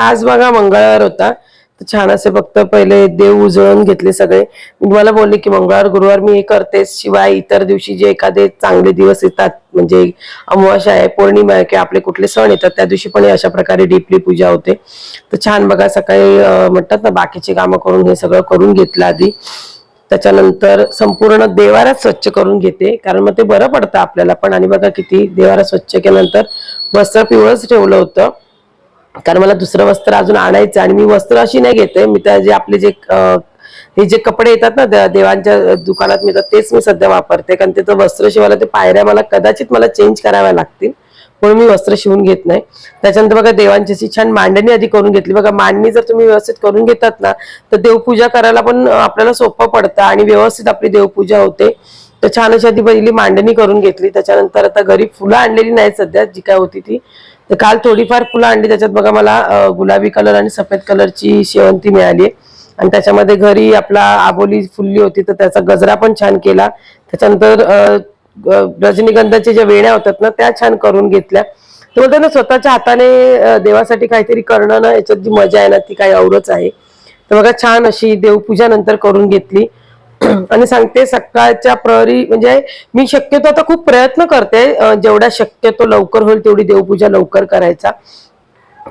आज बघा मंगळवार होता. तर छान असे फक्त पहिले देव उजळून घेतले सगळे. मी तुम्हाला बोलले की मंगळवार गुरुवार मी हे करतेच. शिवाय इतर दिवशी जे एखादे चांगले दिवस येतात म्हणजे अमावस्या आहे पौर्णिमा आहे किंवा आपले कुठले सण येतात त्या दिवशी पण अशा प्रकारे डीपली पूजा होते. तर छान बघा सकाळी म्हणतात ना बाकीची कामं करून हे सगळं करून घेतलं आधी. त्याच्यानंतर संपूर्ण देवारा स्वच्छ करून घेते कारण मग ते बरं पडतं आपल्याला पण. आणि बघा किती देवारा स्वच्छ केल्यानंतर वस्त्र पिवळंच ठेवलं होतं. कारण मला दुसरं वस्त्र अजून आणायचं आणि मी वस्त्र अशी नाही घेते मी त्या जे आपले जे हे जे कपडे येतात ना देवांच्या दुकानात मिळतात तेच मी सध्या वापरते. कारण ते तर वस्त्र शिवायला ते पायऱ्या मला कदाचित मला चेंज कराव्या लागतील. म्हणून मी वस्त्र शिवून घेत नाही. त्याच्यानंतर बघा देवांची अशी छान मांडणी आधी करून घेतली. बघा मांडणी जर तुम्ही व्यवस्थित करून घेतात ना तर देवपूजा करायला पण आपल्याला सोपं पडतं आणि व्यवस्थित आपली देवपूजा होते. तर छान अशी आधी पहिली मांडणी करून घेतली. त्याच्यानंतर आता घरी फुलं आणलेली नाहीत सध्या जी काय होती ती. तर काल थोडीफार फुलं आणली. त्याच्यात बघा मला गुलाबी कलर आणि सफेद कलरची शेवंती मिळाली आणि त्याच्यामध्ये घरी आपला आबोली फुलली होती तर त्याचा गजरा पण छान केला. त्याच्यानंतर रजनीगंधाच्या ज्या वेण्या होतात ना त्या छान करून घेतल्या. तर बोलतात ना स्वतःच्या हाताने देवासाठी काहीतरी करणं ना याच्यात जी मजा आहे ना ती काही औरच आहे. तर बघा छान अशी देवपूजा नंतर करून घेतली. आणि सांगते सकाळच्या प्रहरी म्हणजे मी शक्यतो आता खूप प्रयत्न करते जेवढा शक्यतो लवकर होईल तेवढी देवपूजा लवकर करायचा.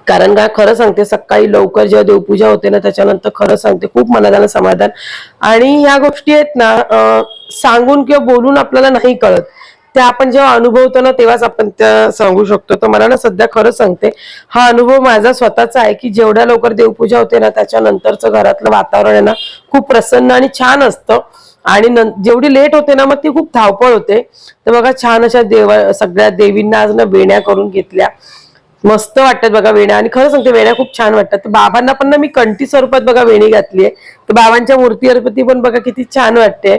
कारण का खरं सांगते सकाळी लवकर जेव्हा देवपूजा होते ना त्याच्यानंतर खरं सांगते खूप मनाला समाधान. आणि ह्या गोष्टी आहेत ना सांगून किंवा बोलून आपल्याला नाही कळत. त्या आपण जेव्हा अनुभवतो ना तेव्हाच आपण त्या सांगू शकतो. तर मला ना सध्या खरं सांगते हा अनुभव माझा स्वतःचा आहे की जेवढ्या लवकर देवपूजा होते ना त्याच्यानंतरचं घरातलं वातावरण आहे ना खूप प्रसन्न आणि छान असतं. आणि जेवढी लेट होते ना मग ती खूप धावपळ होते. तर बघा छान अशा देवा सगळ्या देवींना आज ना वेण्या करून घेतल्या. मस्त वाटतात बघा वेण्या. आणि खरं सांगते वेण्या खूप छान वाटतात. तर बाबांना पण ना मी कंटी स्वरूपात बघा वेणी घातली आहे तर बाबांच्या मूर्तीवरती पण बघा किती छान वाटते.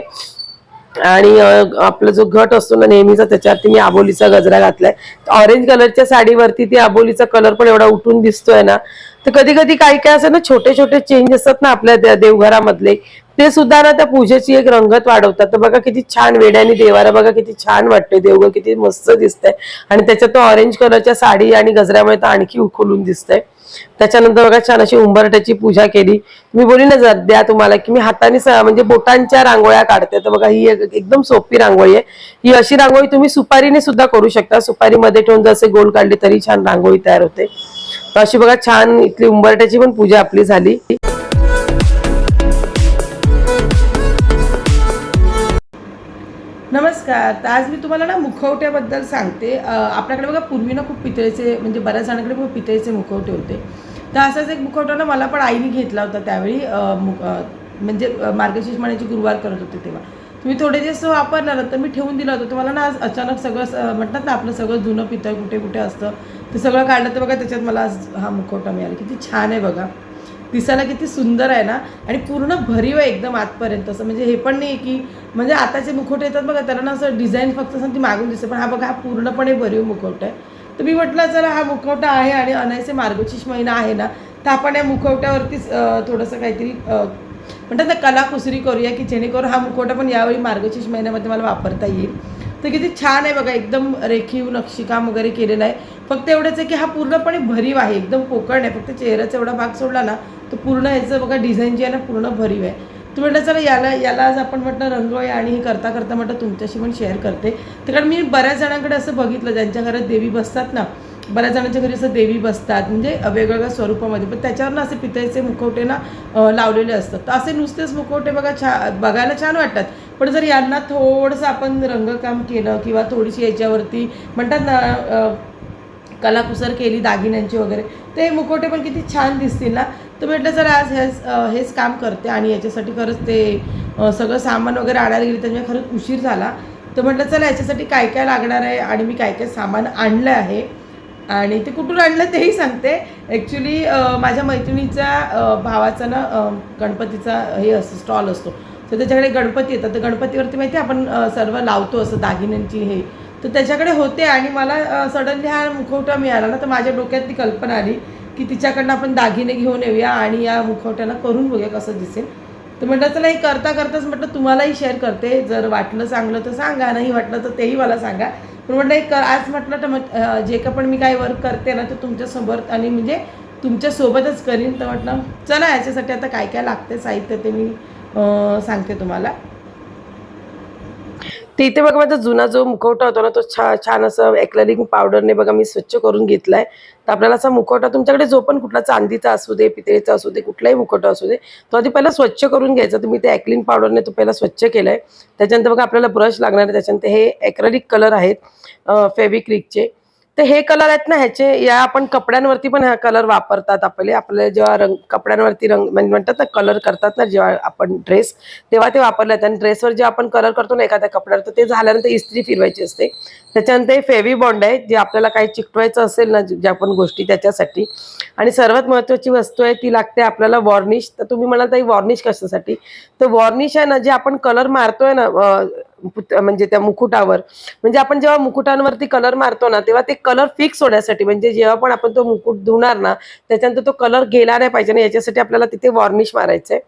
आणि आपला जो घट असतो ना नेहमीचा त्याच्यावरती मी आबोलीचा गजरा घातलाय. ऑरेंज कलरच्या साडीवरती ती आबोलीचा कलर पण एवढा उठून दिसतोय ना तर कधी कधी काही काय असं ना छोटे छोटे चेंज असतात ना आपल्या देवघरामधले ते सुद्धा ना त्या पूजेची एक रंगत वाढवतात. तर बघा किती छान वेड्याने देवारा बघा किती छान वाटते देवघर किती मस्त दिसतंय. आणि त्याच्यात ऑरेंज कलरच्या साडी आणि गजऱ्यामुळे तर आणखी उखलून दिसतंय. त्याच्यानंतर बघा छान अशी उंबरट्याची पूजा केली. मी बोली ना जर द्या तुम्हाला की मी हाताने स- म्हणजे बोटांच्या रांगोळ्या काढते. तर बघा ही एक- एकदम सोपी रांगोळी आहे. ही अशी रांगोळी तुम्ही सुपारीने सुद्धा करू शकता. सुपारीमध्ये ठेवून जसे गोल काढले तरी छान रांगोळी तयार होते. तर अशी बघा छान इथली उंबरट्याची पण पूजा आपली झाली. नमस्कार. तर आज मी तुम्हाला ना मुखवट्याबद्दल सांगते. आपल्याकडे बघा पूर्वी ना खूप पितळेचे म्हणजे बऱ्याच जणांकडे खूप पितळेचे मुखवटे होते. तर असाच एक मुखवटा ना मला पण आईने घेतला होता त्यावेळी. मुख- म्हणजे मार्गशीर्ष महिन्याची गुरुवार करत होते तेव्हा. तुम्ही थोडे दिवस वापरला तर मी ठेवून दिलं होतं. तुम्हाला ना आज अचानक सगळं म्हणतात ना आपलं सगळं जुनं पितळ कुठे कुठे असतं ते सगळं काढलं तर बघा त्याच्यात मला आज हा मुखवटा मिळाला. किती छान आहे बघा. दिसायला किती सुंदर आहे ना? आणि पूर्ण भरीव आहे एकदम आतपर्यंत. असं म्हणजे हे पण नाही की म्हणजे आताचे मुखवटे येतात बघा त्याला ना असं डिझाईन फक्त असं ती मागून दिसते. पण हा बघा हा पूर्णपणे भरीव मुखवटा आहे. तर मी म्हटलं चला हा मुखवटा आहे आणि अनायसे मार्गशीर्ष महिना आहे ना तर आपण या मुखवट्यावरतीच थोडंसं काहीतरी म्हणतात ना कलाकुसरी करूया की जेणेकरून हा मुखवटा पण यावेळी मार्गशीर्ष महिन्यामध्ये मला वापरता येईल. तर किती छान आहे बघा एकदम रेखीव नक्षीकाम वगैरे केलेलं आहे. फक्त एवढंच आहे की हा पूर्णपणे भरीव आहे एकदम पोकळ आहे फक्त चेहऱ्याचा एवढा भाग सोडला ना तर पूर्ण याचं बघा डिझाईन जी आहे ना पूर्ण भरीव आहे. तर म्हटलं चला याला याला आज आपण म्हटलं रंगोळी आणि हे करता करता म्हटलं तुमच्याशी पण शेअर करते. तर कारण मी बऱ्याच जणांकडे असं बघितलं ज्यांच्या घरात देवी बसतात ना बऱ्याच जणांच्या घरी असं देवी बसतात म्हणजे वेगवेगळ्या स्वरूपामध्ये. पण त्याच्यावर ना असे पितळेचे मुखवटे ना लावलेले असतात. तर असे नुसतेच मुखवटे बघा छा बघायला छान वाटतात. पण जर यांना थोडंसं आपण रंगकाम केलं किंवा थोडीशी याच्यावरती म्हणतात ना कलाकुसर केली दागिन्यांची वगैरे ते मुखवटे पण किती छान दिसतील ना. तर म्हटलं जर आज हेच हेच काम करते आणि याच्यासाठी खरंच ते सगळं सामान वगैरे आणायला गेली त्यामुळे खरंच उशीर झाला. तर म्हटलं चला याच्यासाठी काय काय लागणार आहे आणि मी काय काय सामान आणलं आहे? आणि ते कुठून आणलं तेही सांगते. ॲक्च्युली माझ्या मैत्रिणीच्या भावाचा ना गणपतीचा हे असतो स्टॉल असतो. तर त्याच्याकडे गणपती येतात. तर गणपतीवरती माहिती आहे आपण सर्व लावतो असं दागिन्यांची हे. तर त्याच्याकडे होते आणि मला सडनली हा मुखवटा मिळाला ना तर माझ्या डोक्यात ती कल्पना आली. की तिच्याकडनं आपण दागिने घेऊन येऊया आणि या मुखवट्याला करून बघूया कसं दिसेल. तर म्हटलं चला हे करता करताच म्हटलं तुम्हालाही शेअर करते. जर वाटलं चांगलं तर सांगा नाही वाटलं तर तेही मला सांगा. पण म्हटलं एक आज म्हटलं तर मग, जे का पण मी काही वर्क करते ना तर तुमच्यासमोर आणि म्हणजे तुमच्या सोबतच करीन. तर म्हटलं चला याच्यासाठी आता काय काय लागते साहित्य ते मी सांगते तुम्हाला. ते इथे बघा माझा जुना जो मुखवटा होता ना तो छा छान असं एक्लरिंग पावडरने बघा मी स्वच्छ करून घेतलाय. तर आपल्याला असा मुखवटा तुमच्याकडे जो पण कुठला चांदीचा असू दे पितळेचा असू दे कुठलाही मुखवटा असू दे तो आधी पहिला स्वच्छ करून घ्यायचा. तुम्ही ते ॲक्लिन पावडरने तो पहिला स्वच्छ केलाय. त्याच्यानंतर बघा आपल्याला ब्रश लागणार आहे. त्याच्यानंतर हे ॲक्रॅलिक कलर आहेत फेविक्रिकचे. तर हे कलर आहेत ना ह्याचे या आपण कपड्यांवरती पण हा कलर वापरतात आपले. आपले जेव्हा रंग कपड्यांवरती रंग म्हणजे म्हणतात ना कलर करतात ना जेव्हा आपण ड्रेस तेव्हा ते वापरले जातात. आणि ड्रेसवर जे आपण कलर करतो ना एखाद्या कपड्यावर तर ते झाल्यानंतर इस्त्री फिरवायची असते. त्याच्यानंतर हे फेवी बॉन्ड आहे जे आपल्याला काही चिकटवायचं असेल ना ज्या पण गोष्टी त्याच्यासाठी. आणि सर्वात महत्त्वाची वस्तू आहे ती लागते आपल्याला वॉर्निश तर तुम्ही म्हणाल ताई वॉर्निश कशासाठी? तर वॉर्निश आहे ना जे आपण कलर मारतोय ना म्हणजे त्या मुकुटावर. म्हणजे आपण जेव्हा मुकुटांवरती कलर मारतो ना तेव्हा ते कलर फिक्स होण्यासाठी म्हणजे जेव्हा पण आपण तो मुकुट धुणार ना त्याच्यानंतर तो कलर गेला नाही पाहिजे ना याच्यासाठी आपल्याला तिथे वॉर्निश मारायचंय.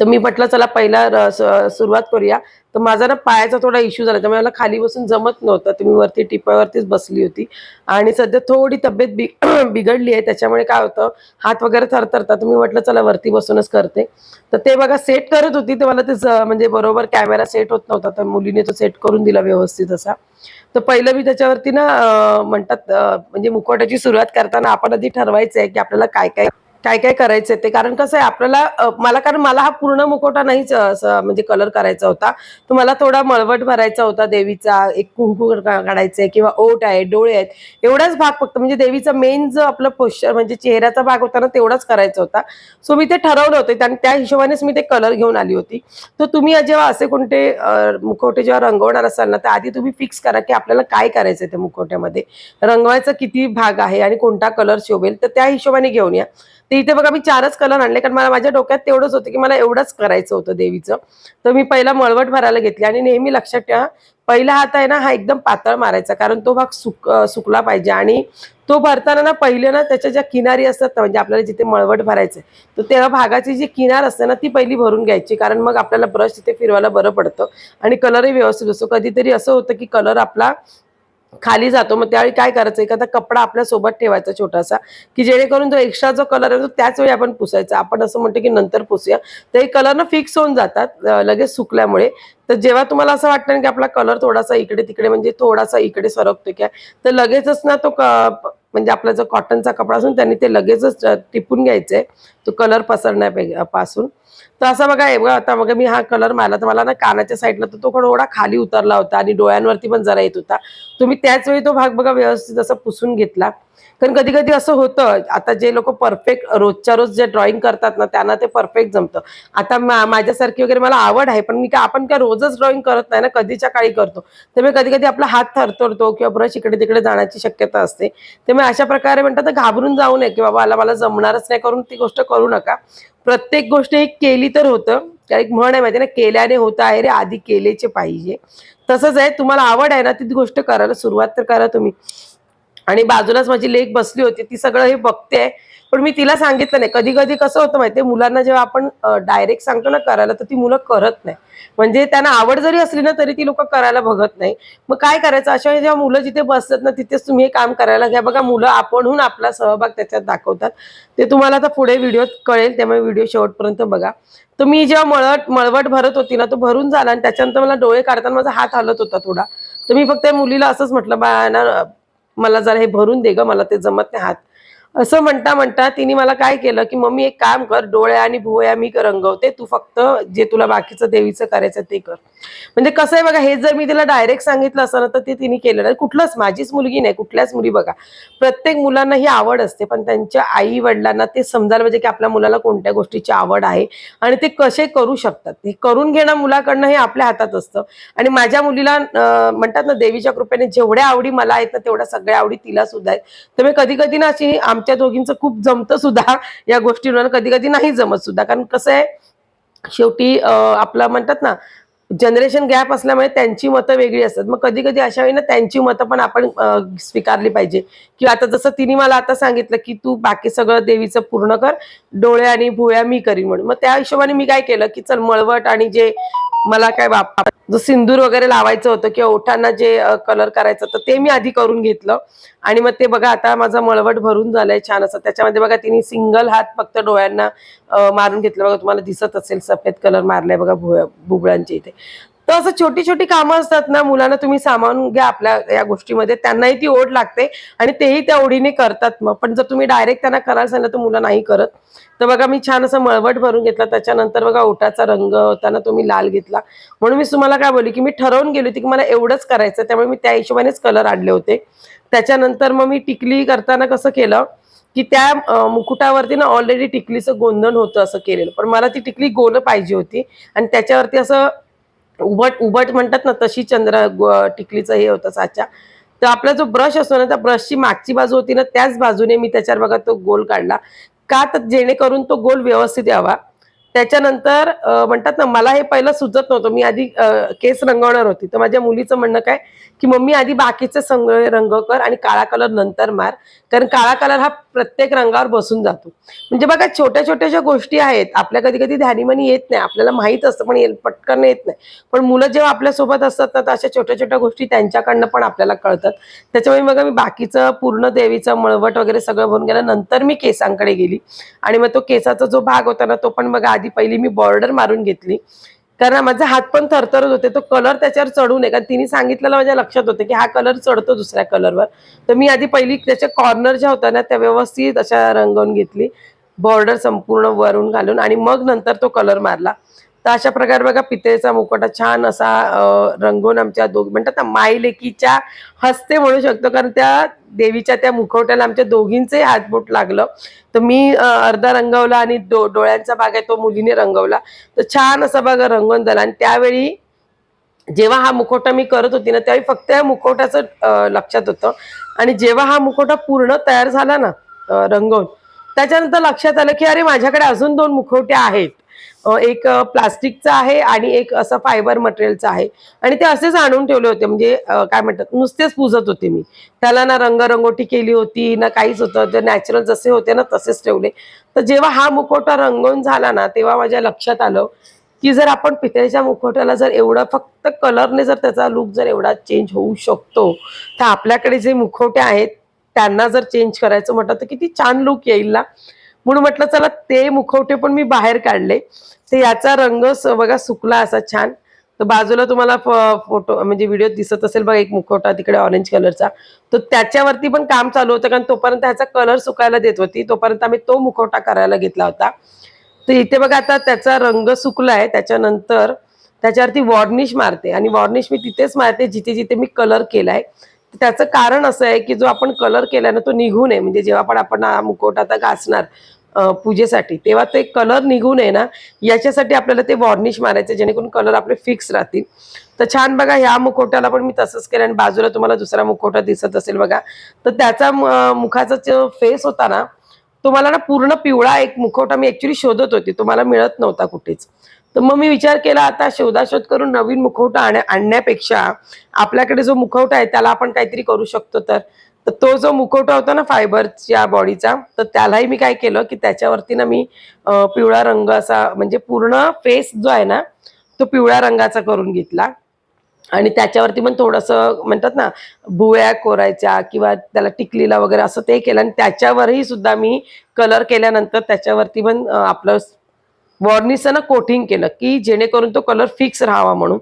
तर मी म्हटलं चला पहिला सुरुवात करूया. तर माझा ना पायाचा थोडा इश्यू झाला. त्यामुळे मला खाली बसून जमत नव्हतं. तर मी वरती टिपावरतीच बसली होती. आणि सध्या थोडी तब्येत बि बिघडली आहे. त्याच्यामुळे काय होतं हात वगैरे थरथरतात. मी म्हटलं चला वरती बसूनच करते. तर ते बघा सेट करत होती. तर मला ते म्हणजे बरोबर कॅमेरा सेट होत नव्हता. तर मुलीने तो सेट करून दिला व्यवस्थित असा. तर पहिलं मी त्याच्यावरती ना म्हणतात म्हणजे मुखवट्याची सुरुवात करताना आपण आधी ठरवायचं आहे की आपल्याला काय काय काय काय करायचं ते? कारण कसं आहे आपल्याला मला कारण मला हा पूर्ण मुखवटा नाहीच असं म्हणजे कलर करायचा होता. तर मला थोडा मळवट भरायचा होता देवीचा एक कुंकू काढायचं आहे किंवा ओट आहे डोळे आहेत एवढाच भाग फक्त म्हणजे देवीचा मेन जो आपलं पोश्चर म्हणजे चेहऱ्याचा भाग होता ना तेवढाच करायचा होता. सो मी ते ठरवलं होतं आणि त्या हिशोबानेच मी ते कलर घेऊन आली होती. तर तुम्ही जेव्हा असे कोणते मुखवटे जेव्हा रंगवणार असाल ना तर आधी तुम्ही फिक्स करा की आपल्याला काय करायचं आहे त्या मुखवट्यामध्ये. रंगवायचा किती भाग आहे आणि कोणता कलर शोभेल तर त्या हिशोबाने घेऊन या. तर इथे बघा मी चारच कलर आणले कारण मला माझ्या डोक्यात तेवढंच होतं की मला एवढंच करायचं होतं देवीचं. तर मी पहिला मळवट भरायला घेतली आणि नेहमी लक्षात ठेवा पहिला हात आहे ना हा एकदम पातळ मारायचा कारण तो भाग सुक सुकला पाहिजे. आणि तो भरताना ना पहिले ना त्याच्या ज्या किनारी असतात ना म्हणजे आपल्याला जिथे मळवट भरायचं तर त्या भागाची जी किनार असते ना ती पहिली भरून घ्यायची कारण मग आपल्याला ब्रश तिथे फिरवायला बरं पडतं. आणि कलरही व्यवस्थित असतो. कधीतरी असं होतं की कलर आपला खाली जातो. मग त्यावेळी काय करायचं? एखादा कपडा आपल्यासोबत ठेवायचा छोटासा की जेणेकरून जो एक्स्ट्रा जो कलर आहे तो त्याच वेळी आपण पुसायचा. आपण असं म्हणतो की नंतर पुसूया. तर हे कलर ना फिक्स होऊन जातात लगेच सुकल्यामुळे. तर जेव्हा तुम्हाला असं वाटतं ना की आपला कलर थोडासा इकडे तिकडे म्हणजे थोडासा इकडे सरकतो काय तर लगेचच ना तो म्हणजे आपला जो कॉटनचा कपडा असून त्यांनी ते लगेचच टिपून घ्यायचं आहे तो कलर पसरण्यापासून पासून. तर असं बघा हे बघा आता बघा मी हा कलर मारला तर मला ना कानाच्या साईडला तर तो थोडा खाली उतरला होता आणि डोळ्यांवरती पण जरा येत होता. तुम्ही त्याच वेळी तो भाग बघा व्यवस्थित असं पुसून घेतला. कारण कधी कधी असं होतं आता जे लोक परफेक्ट रोजच्या रोज जे ड्रॉइंग करतात ना त्यांना ते परफेक्ट जमतं. आता मा- माझ्यासारखी वगैरे मला आवड आहे पण मी का आपण काय रोजच ड्रॉइंग करत नाही ना कधीच्या काळी करतो. त्यामुळे कधी कधी आपला हात थरथरतो किंवा ब्रश इकडे तिकडे जाण्याची शक्यता असते. त्यामुळे अशा प्रकारे म्हणतात घाबरून जाऊ नये की बाबा मला मला जमणारच नाही करून ती गोष्ट करू नका. प्रत्येक गोष्ट एक केली तर होतं. त्या एक म्हण आहे माहिती ना केल्याने होतं आहे रे आधी केलेचे पाहिजे. तसंच आहे तुम्हाला आवड आहे ना ती गोष्ट करायला सुरुवात तर करा तुम्ही. आणि बाजूलाच माझी लेख बसली होती ती सगळं हे बघते पण मी तिला सांगितलं नाही. कधी कधी कसं होतं माहितीये मुलांना जेव्हा आपण डायरेक्ट सांगतो ना करायला तर ती मुलं करत नाही. म्हणजे त्यांना आवड जरी असली ना तरी ती लोक करायला बघत नाही. मग काय करायचं? अशा वेळी जेव्हा मुलं जिथे बसतात ना तिथेच तुम्ही हे काम करायला घ्या. बघा मुलं आपणहून आपला सहभाग त्याच्यात दाखवतात. ते तुम्हाला आता पुढे व्हिडिओत कळेल त्यामुळे व्हिडिओ शेवटपर्यंत बघा. तर मी जेव्हा मळट मळवट भरत होती ना तो भरून झाला आणि त्याच्यानंतर मला डोळे काढताना माझा हात हलत होता थोडा. तर मी फक्त मुलीला असंच म्हटलं बा ना मला जरा हे भरून दे ग मला ते जमत नाही हात. असं म्हणता म्हणता तिने मला काय केलं की मम्मी एक काम कर डोळ्या आणि भुवया मी रंगवते. तू फक्त जे तुला बाकीचं देवीचं करायचं ते कर. म्हणजे कसं आहे बघा हे जर मी तिला डायरेक्ट सांगितलं असं ना तर ते तिने केलं नाही. कुठलंच माझीच मुलगी नाही कुठल्याच मुली बघा. प्रत्येक मुलांना ही आवड असते पण त्यांच्या आई वडिलांना ते समजायला पाहिजे की आपल्या मुलाला कोणत्या गोष्टीची आवड आहे आणि ते कसे करू शकतात. हे करून घेणं मुलाकडनं हे आपल्या हातात असतं. आणि माझ्या मुलीला म्हणतात ना देवीच्या कृपेने जेवढ्या आवडी मला आहेत ना तेवढ्या सगळ्या आवडी तिला सुद्धा आहेत. तर मी कधी कधी ना अशी आमच्या दोघींचं खूप जमतं सुद्धा या गोष्टींवर. कधी कधी नाही जमत सुद्धा. कारण कसं आहे शेवटी आपलं म्हणतात ना जनरेशन गॅप असल्यामुळे त्यांची मतं वेगळी असतात. मग कधी कधी अशा वेळी ना त्यांची मतं पण आपण स्वीकारली पाहिजे. किंवा आता जसं तिने मला आता सांगितलं की तू बाकी सगळं देवीचं पूर्ण कर डोळे आणि भुळ्या मी करीन म्हणून. मग त्या हिशोबाने मी काय केलं की चल मळवट आणि जे मला काय बाप जो सिंदूर वगैरे लावायचं होतं किंवा ओठांना जे कलर करायचं होतं ते मी आधी करून घेतलं. आणि मग ते बघा आता माझा मळवट भरून झालंय छान असं. त्याच्यामध्ये बघा तिने सिंगल हात फक्त डोळ्यांना मारून घेतलं. बघा तुम्हाला दिसत असेल सफेद कलर मारलाय बघा भुया- इथे. तर असं छोटी छोटी कामं असतात ना मुलांना तुम्ही सामावून घ्या आपल्या या गोष्टीमध्ये. त्यांनाही ती ओढ लागते आणि तेही त्या ओढीने करतात मग. पण जर तुम्ही डायरेक्ट त्यांना करायला सांगितलं तर मुलं नाही करत. तर बघा मी छान असं मळवट भरून घेतला. त्याच्यानंतर बघा ओठाचा रंग होताना तुम्ही लाल घेतला. म्हणून मी तुम्हाला काय बोलली की मी ठरवून गेली होती की मला एवढंच करायचं त्यामुळे मी त्या हिशोबानेच कलर आणले होते. त्याच्यानंतर मग मी टिकली करताना कसं केलं की त्या मुकुटावरती ना ऑलरेडी टिकलीचं गोंधण होतं असं केलेलं. पण मला ती टिकली गोल पाहिजे होती. आणि त्याच्यावरती असं उबट उबट म्हणतात ना तशी चंद्र टिकलीचं हे होतं साचा तर आपला जो ब्रश असतो ना त्या ब्रशची मागची बाजू होती ना त्याच बाजूने मी त्याच्यावर बघा तो गोल काढला. का तर जेणेकरून तो गोल व्यवस्थित यावा. त्याच्यानंतर म्हणतात ना मला हे पहिलं सुचत नव्हतं. मी आधी केस रंगवणार होती. तर माझ्या मुलीचं म्हणणं काय? की मम्मी आधी बाकीचे संग रंग कर आणि काळा कलर नंतर मार. कारण काळा कलर हा प्रत्येक रंगावर बसून जातो. म्हणजे बघा छोट्या छोट्या ज्या गोष्टी आहेत आपल्या कधी कधी ध्यानीमनी येत नाही. आपल्याला माहीत असतं पण पटकन येत नाही. पण मुलं जेव्हा आपल्यासोबत असतात ना तर अशा छोट्या छोट्या गोष्टी त्यांच्याकडनं पण आपल्याला कळतात. त्याच्यामुळे मग मी बाकीचं पूर्ण देवीचं मळवट वगैरे सगळं भरून गेलं नंतर मी केसांकडे गेली. आणि मग तो केसाचा जो भाग होता ना तो पण मग आधी पहिली मी बॉर्डर मारून घेतली. कारण माझा हात पण थरथरत होते तो कलर त्याच्यावर चढू नये. कारण तिने सांगितलेलं माझ्या लक्षात होतं की हा कलर चढतो दुसऱ्या कलरवर तर मी आधी पहिली त्याच्या कॉर्नर ज्या होत्या ना त्या व्यवस्थित अशा रंगवून घेतली. बॉर्डर संपूर्ण वरून घालून आणि मग नंतर तो कलर मारला. तर अशा प्रकारे बघा पितळेचा मुकोटा छान असा रंगून आमच्या दोघ म्हणतात ना माई लेकीच्या हस्ते म्हणू शकतो. कारण त्या देवीच्या त्या मुखवट्याला आमच्या दोघींचे हातबोट लागलं. तर मी अर्धा रंगवला आणि डो डोळ्यांचा भाग आहे तो मुलीने रंगवला. तर छान असा बघा रंगवून झाला. आणि त्यावेळी जेव्हा हा मुखवटा मी करत होती ना त्यावेळी फक्त या मुखवट्याचं लक्षात होतं. आणि जेव्हा हा मुखवटा पूर्ण तयार झाला ना रंगवून त्याच्यानंतर लक्षात आलं की अरे माझ्याकडे अजून दोन मुखवटे आहेत. एक प्लास्टिकचा आहे आणि एक असं फायबर मटेरियलचा आहे. आणि ते असेच आणून ठेवले होते. म्हणजे काय म्हणतात नुसतेच पुजत होते मी. त्याला ना रंगरंगोटी केली होती ना काहीच होतं. ते नॅचरल जसे होते ना तसेच ठेवले. तर जेव्हा हा मुखवटा रंगवून झाला ना तेव्हा माझ्या लक्षात आलं की जर आपण पितळेच्या मुखवट्याला जर एवढा फक्त कलरने जर त्याचा लुक जर एवढा चेंज होऊ शकतो तर आपल्याकडे जे मुखवटे आहेत त्यांना जर चेंज करायचं म्हटलं तर किती छान लुक येईल ना. म्हणून म्हटलं चला ते मुखवटे पण मी बाहेर काढले. तर याचा रंग बघा सुकला असा छान. तर बाजूला तुम्हाला फोटो म्हणजे व्हिडिओ दिसत असेल बघा एक मुखवटा तिकडे ऑरेंज कलरचा तर त्याच्यावरती पण काम चालू होतं कारण तोपर्यंत ह्याचा कलर सुकायला देत होती. तोपर्यंत आम्ही तो मुखवटा करायला घेतला होता. तर इथे बघा आता त्याचा रंग सुकलाय. त्याच्यानंतर त्याच्यावरती वॉर्निश मारते. आणि वॉर्निश मी तिथेच मारते जिथे जिथे मी कलर केलाय. आहे त्याचं कारण असं आहे की जो आपण कलर केलाय ना तो निघू नये. म्हणजे जेव्हा पण आपण हा मुखवटा आता घासणार पूजेसाठी. तेव्हा ते कलर निघू नये ना याच्यासाठी आपल्याला ते वॉर्निश मारायचं जेणेकरून कलर आपले फिक्स राहतील. तर छान बघा ह्या मुखवट्याला पण मी तसंच केलं आणि बाजूला तुम्हाला दुसरा मुखवटा दिसत असेल बघा. तर त्याचा मुखाचा जो फेस होता ना तुम्हाला ना पूर्ण पिवळा एक मुखवटा मी ऍक्च्युली शोधत होती. तुम्हाला मिळत नव्हता कुठेच. तर मग मी विचार केला आता शोधाशोध करून नवीन मुखवटा आणण्यापेक्षा आपल्याकडे जो मुखवटा आहे त्याला आपण काहीतरी करू शकतो तर? तर तो जो मुखवटा होता ना फायबरच्या बॉडीचा तर त्यालाही मी काय केलं की त्याच्यावरती ना मी पिवळा रंग असा म्हणजे पूर्ण फेस जो आहे ना तो पिवळ्या रंगाचा करून घेतला. आणि त्याच्यावरती पण थोडंसं म्हणतात ना भुवया कोरायच्या किंवा त्याला टिकलीला वगैरे असं ते केलं. आणि त्याच्यावरही सुद्धा मी कलर केल्यानंतर त्याच्यावरती पण आपलं वॉर्निसचं ना कोटिंग केलं की जेणेकरून तो कलर फिक्स राहावा म्हणून.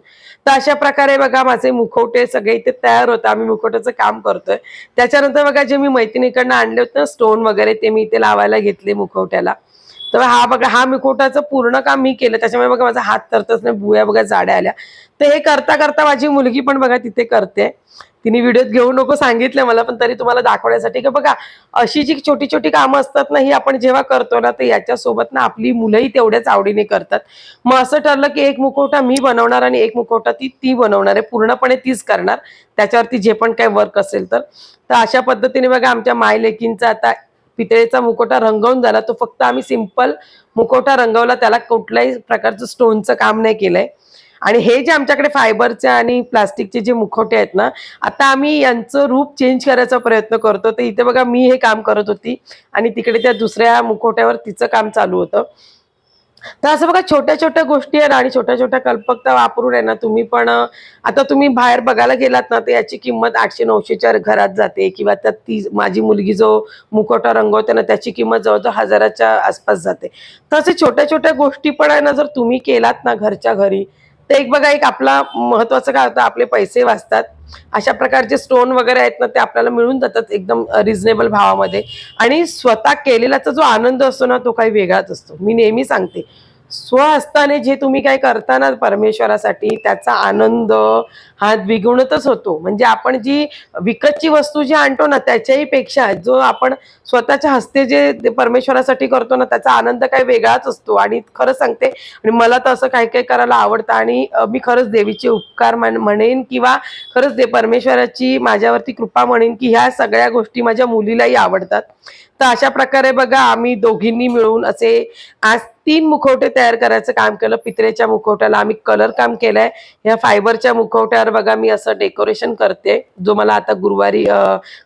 तर अशा प्रकारे बघा माझे मुखवटे सगळे इथे तयार होतं. आम्ही मुखवट्याचं काम करतोय. त्याच्यानंतर बघा जे मी मैत्रिणीकडनं आणले होते ना स्टोन वगैरे ते मी इथे लावायला घेतले मुखवट्याला. तर हा बघा हा मुखवटाचं पूर्ण काम मी केलं. त्याच्यामुळे बघा माझा हात तरतच नाही भुया बघा जाड्या आल्या. तर हे करता करता माझी मुलगी पण बघा तिथे करते. तिने व्हिडिओत घेऊ नको सांगितलं मला पण तरी तुम्हाला दाखवण्यासाठी. की बघा अशी जी छोटी छोटी कामं असतात ना ही आपण जेव्हा करतो ना तर याच्यासोबत ना आपली मुलंही तेवढ्याच आवडीने करतात. मग असं ठरलं की एक मुखवटा मी बनवणार आणि एक मुखवटा ती ती बनवणार आहे. पूर्णपणे तीच करणार. त्याच्यावरती जे पण काही वर्क असेल तर. तर अशा पद्धतीने बघा आमच्या माय लेकींचा आता पितळेचा मुकोटा रंगवून झाला तो फक्त आम्ही सिंपल मुकोटा रंगवला त्याला कुठल्याही प्रकारचं स्टोनचं काम नाही केलंय. आणि हे जे आमच्याकडे फायबरचे आणि प्लास्टिकचे जे मुखवटे आहेत ना आता आम्ही यांचं रूप चेंज करायचा प्रयत्न करतो. तर इथे बघा मी हे काम करत होती आणि तिकडे त्या दुसऱ्या मुखवट्यावर तिचं काम चालू होतं. तर असं बघा छोट्या छोट्या गोष्टी आहेत आणि छोट्या छोट्या कल्पकता वापरून आहे ना तुम्ही पण आता तुम्ही बाहेर बघायला गेलात ना तर याची किंमत आठशे नऊशेच्या घरात जाते किंवा त्यात ती माझी मुलगी जो मुखवटा रंगवते ना त्याची किंमत जवळजवळ हजाराच्या आसपास जाते. तर असे छोट्या छोट्या गोष्टी पण आहे ना जर तुम्ही केलात ना घरच्या घरी तर एक बघा एक आपला महत्वाचं काय होतं आपले पैसे वाचतात. अशा प्रकारचे स्टोन वगैरे आहेत ना ते आपल्याला मिळून जातात एकदम रिझनेबल भावामध्ये. आणि स्वतः केलेलाचा जो आनंद असतो ना तो काही वेगळाच असतो. मी नेहमी सांगते स्वहस्ताने जे तुम्ही काय करता ना परमेश्वरासाठी त्याचा आनंद हा द्विगुणतच होतो. म्हणजे आपण जी विकतची वस्तू जी आणतो ना त्याच्याही पेक्षा जो आपण स्वतःच्या हस्ते जे परमेश्वरासाठी करतो ना त्याचा आनंद काही वेगळाच असतो. आणि खरं सांगते आणि मला तर असं काही काही करायला आवडतं. आणि मी खरंच देवीचे उपकार म्हण- म्हणेन किंवा खरंच दे परमेश्वराची माझ्यावरती कृपा म्हणेन की ह्या सगळ्या गोष्टी माझ्या मुलीलाही आवडतात. तर अशा प्रकारे बघा आम्ही दोघींनी मिळून असे आज तीन मुखवटे तयार करायचं काम केलं. पित्रेच्या मुखवट्याला आम्ही कलर काम केलंय. ह्या फायबरच्या मुखवट्यावर बघा मी असं डेकोरेशन करते. जो मला आता गुरुवारी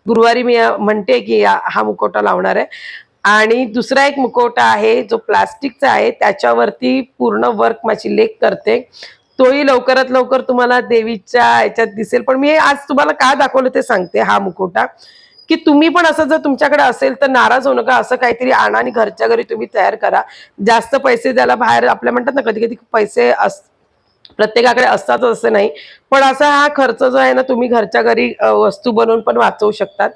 गुरुवारी मी म्हणते की हा मुखवटा लावणार आहे. आणि दुसरा एक मुखवटा आहे जो प्लास्टिकचा आहे त्याच्यावरती पूर्ण वर्क माझी लेख करते. तोही लवकरात लवकर तुम्हाला देवीच्या याच्यात दिसेल. पण मी आज तुम्हाला का दाखवलं ते सांगते हा मुखवटा. की तुम्ही पण असं जर तुमच्याकडे असेल तर नाराज होऊ नका. असं काहीतरी आणा आणि घरच्या घरी तुम्ही तयार करा. जास्त पैसे द्यायला बाहेर आपल्या म्हणतात ना कधी कधी पैसे अस प्रत्येकाकडे असतातच असं नाही. पण असा हा खर्च जो आहे ना तुम्ही घरच्या घरी वस्तू बनवून पण वाचवू शकतात.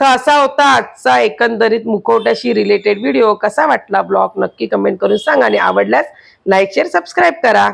तर असा होता आजचा एकंदरीत मुखवट्याशी रिलेटेड व्हिडिओ कसा वाटला ब्लॉग? नक्की कमेंट करून सांगा आणि आवडल्यास लाईक शेअर सबस्क्राईब करा.